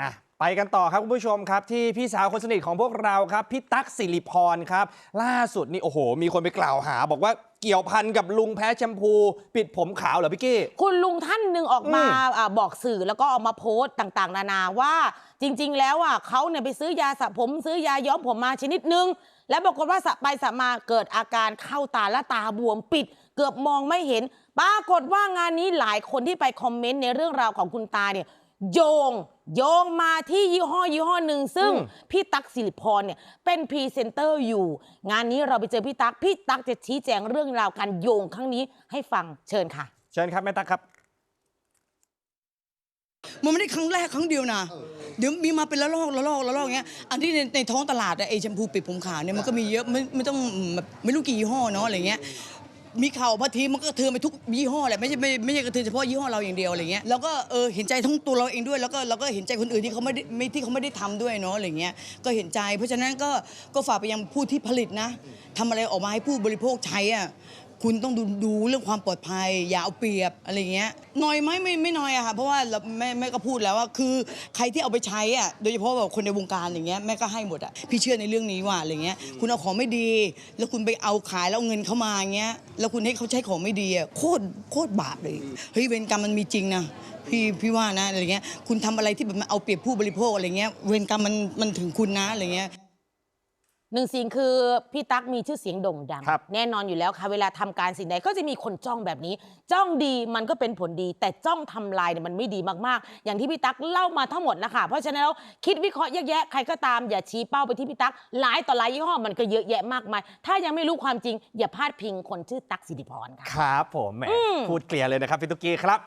อะไปกันต่อครับคุณผู้ชมครับ ที่พี่สาวคนสนิทของพวกเราครับพี่ตั๊กสิริพรครับ ล่าสุดนี่โอ้โห มีคนไปกล่าวหา บอกว่าเกี่ยวพันกับลุงแพ้แชมพู ปิดผมขาวเหรอพี่กี้ คุณลุงท่านหนึ่งออกมาอืมอ่าบอกสื่อแล้วก็เออกมาโพสต์ต่างๆ นานาว่าจริง ๆ แล้วอะเขาเนี่ยไปซื้อยาสระผมซื้อยาย้อมผมมาชนิดนึง แล้วปรากฏว่าสระไปสระมาเกิดอาการเข้าตาและตาบวมปิด เกือบมองไม่เห็น ปรากฏว่างานนี้หลายคนที่ไปคอมเมนต์ในเรื่องราวของคุณตาเนี่ย โยง โยงมาที่ยี่ห้อยี่ห้อหนึ่งซึ่งอืมพี่ตั๊กสิริพรเนี่ยเป็นพรีเซนเตอร์อยู่ งานนี้เราไปเจอพี่ตั๊กพี่ตั๊กจะชี้แจงเรื่องราวการโยงครั้งนี้ให้ฟังเชิญค่ะ เชิญครับแม่ตั๊กครับมันไม่ได้ครั้งแรกครั้งเดียวนะเดี๋ยวมีมาเป็นละลอกละลอกละลอกอย่างเงี้ยอันที่ในในท้องตลาดอะไอแชมพูปิดผมขาวเนี่ยมันก็มีเยอะไม่ไม่ต้องแบบไม่รู้กี่ยี่ห้อเนาะอะไรเงี้ย มีข่าวพาทีมันก็กระเทือนไปทุกยี่ห้อแหละไม่ใช่ไม่ไม่ใช่กระเทือนเฉพาะยี่ห้อเราอย่างเดียวอะไรเงี้ยแล้วก็เออเห็นใจทั้งตัวเราเองด้วย แล้วก็เราก็เห็นใจคนอื่นที่เขาไม่ได้ไม่ที่เขาไม่ได้ทำด้วยเนาะอะไรเงี้ยก็เห็นใจ เพราะฉะนั้นก็ก็ฝากไปยังผู้ที่ผลิตนะทำอะไรออกมาให้ผู้บริโภคใช้อะ คุณต้องดูดูเรื่องความปลอดภัย อย่าเอาเปรียบอะไรเงี้ยน้อยไหมไม่ไม่น้อยอะค่ะเพราะว่าเราแม่แม่ก็พูดแล้วว่าคือใครที่เอาไปใช้อะโดยเฉพาะแบบคนในวงการอย่างเงี้ยแม่ก็ให้หมดอะพี่เชื่อในเรื่องนี้ว่าอะไรเงี้ยคุณเอาของไม่ดี แล้วคุณไปเอาขายแล้วเอาเงินเข้ามาเงี้ยแล้วคุณให้เขาใช้ของไม่ดีอะโคตรโคตรบาปเลยเฮ้ยเวรกรรมมันมีจริงนะพี่พี่ว่านะอะไรเงี้ยคุณทำอะไรที่แบบมันเอาเปรียบผู้บริโภคอะไรเงี้ยเวรกรรมมันมันถึงคุณนะอะไรเงี้ย หนึ่งสิ่งคือพี่ตั๊กมีชื่อเสียงโด่งดัง ครับ แน่นอนอยู่แล้วค่ะ เวลาทำการสิ่งใดก็จะมีคนจ้องแบบนี้ จ้องดีมันก็เป็นผลดี แต่จ้องทำลายเนี่ยมันไม่ดีมากๆ อย่างที่พี่ตั๊กเล่ามาทั้งหมดนะคะ เพราะฉะนั้นแล้วคิดวิเคราะห์แยกแยะใครก็ตามอย่าชี้เป้าไปที่พี่ตั๊กหลายต่อหลายยี่ห้อมันก็เยอะแยะมากมาย ถ้ายังไม่รู้ความจริง อย่าพลาดพิงคนชื่อตั๊กสิริพรค่ะ ครับผมแหมพูดเคลียร์เลยนะครับพี่ตุ๊กกี้ครับ